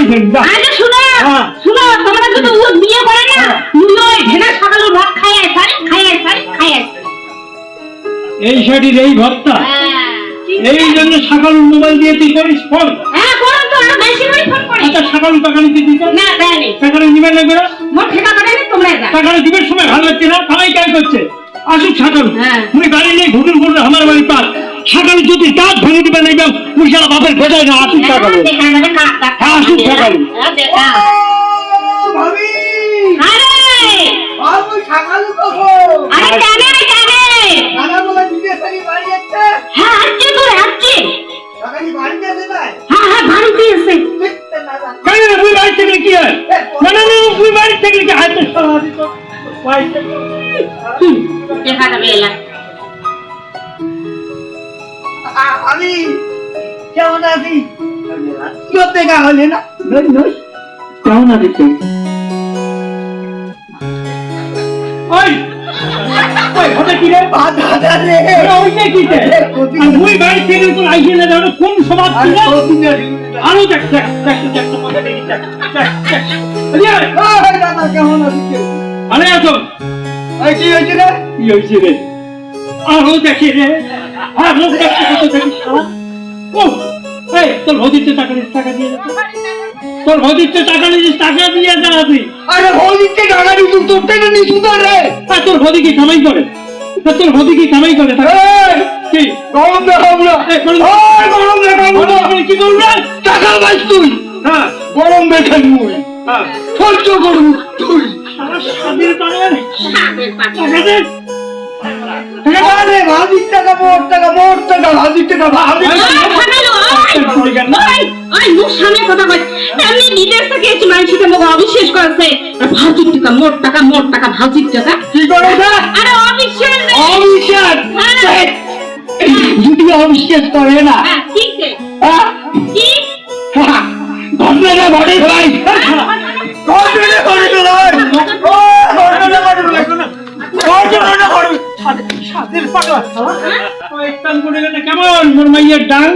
করছেন আরে শুনো হ্যাঁ। শুনো তোমরা যদি ও বিয়ে করে না হ্যাঁ। ভেনা সকালে ভাত এই শাড়ির এই ভর্তা হ্যাঁ এই জন্য সকাল মোবাইল দিয়ে তুই করিস ফোন হ্যাঁ করুন তো আরও বেশি করে ফোন করে। আচ্ছা সকাল টাকা নিতে না দেয়নি টাকা নিবে লাগবে না মোর ঠিকা করেনি তোমরা যা টাকা দিবের সময় ভালো হচ্ছে না? কাজ করছে। আসুক সকাল হ্যাঁ। গাড়ি নিয়ে আমার বাড়ি পার। সকালে যদি দাঁত ভেঙে দিবে না একদম মুই সারা বাপের বেজায় না আসুক সকাল হ্যাঁ, হ্যাঁ, আসুক সকালে। হ্যাঁ, হ্যাঁ হ্যাঁ হ্যাঁ কি হয় না থেকে হাতে দেখা যাবে আমি কেমন আছি? দেখা হলে না? নই নই কেমন আছিস তুই? ওই ওই হঠাৎ কি রে? আ, দাদা রে? ওইটা কি রে মুই বাড়ি থেকে তো আইছে না জানো? কোন সমাজ ছিল? আরও দেখ দেখ দেখ দেখ তোমাকে দেখ দেখ দেখ আরে দাদা কেমন আছিস আরে আছো। ওই কি হয়েছে রে? কি হয়েছে রে? আরও দেখে রে। আরও দেখে কত দেখিস শালা ও এই তোর ভদিতে টাকা দিস টাকা দিয়ে তোর ভদিতে টাকা দিস টাকা দিয়ে যা তুই আরে হলিতে টাকা দিছু তোর থেকে নিছু তো রে? আর তোর ভদি কি কামাই করে? তা তোর ভদি কি কামাই করে? কি? গরম দেখাবো না। এই, গরম- দেখাবো না। কি করবে? টাকা পাইছ তুই। হ্যাঁ। গরম দেখাই মুই হ্যাঁ। সহ্য করব তুই। সারা স্বাদের সাদের পাখি টাকা দে। টাকা কথা। অবিশ্বাস হ্যাঁ, হ্যাঁ। হ্যাঁ? কি? ঘটনাটা ঘটে ভাই ঘটনাটা ঘটে ভাই ও, ঘটনাটা ঘটে ভাই ঘটনাটা ঘটে স্বাদের পাগলা ওই কাম গেলে কেমন? মোর মাইয়ের ডাল?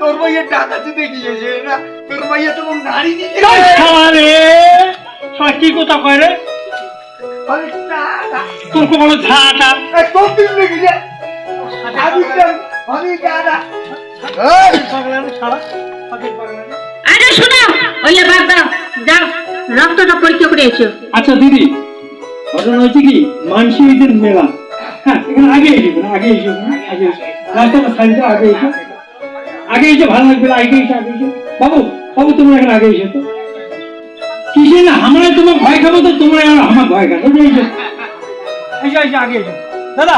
তোর ভাইয়ের টাকা তো দেখি না তোর ভাইয়া তো নারী দিতে রে। সবাই কি কথা কয় রে? তোর কো বলো ঝাঁটা তোর দিন দেখি যে। আমি তো- আমি টাকা এই! আরে শোনো, ওইলে বাদ দাও। যাও, রক্তটা পরীক্ষা করে এসো। আচ্ছা দিদি ঘটনা হচ্ছে কি? মানসি ঈদের মেলা। হ্যাঁ এখানে আগে এসে আগে এসে আগে এসে। রাস্তাটা সাইডে আগে এসে। আগে এসে, ভালো লাগবে আগে এসে আগে এসে। বাবু বাবু, তোমরা এখানে আগে এসে তো। কিসে না, আমরা তোমার ভয় খাব তো, তোমরা আমার ভয় খাব। আগে এসে। দাদা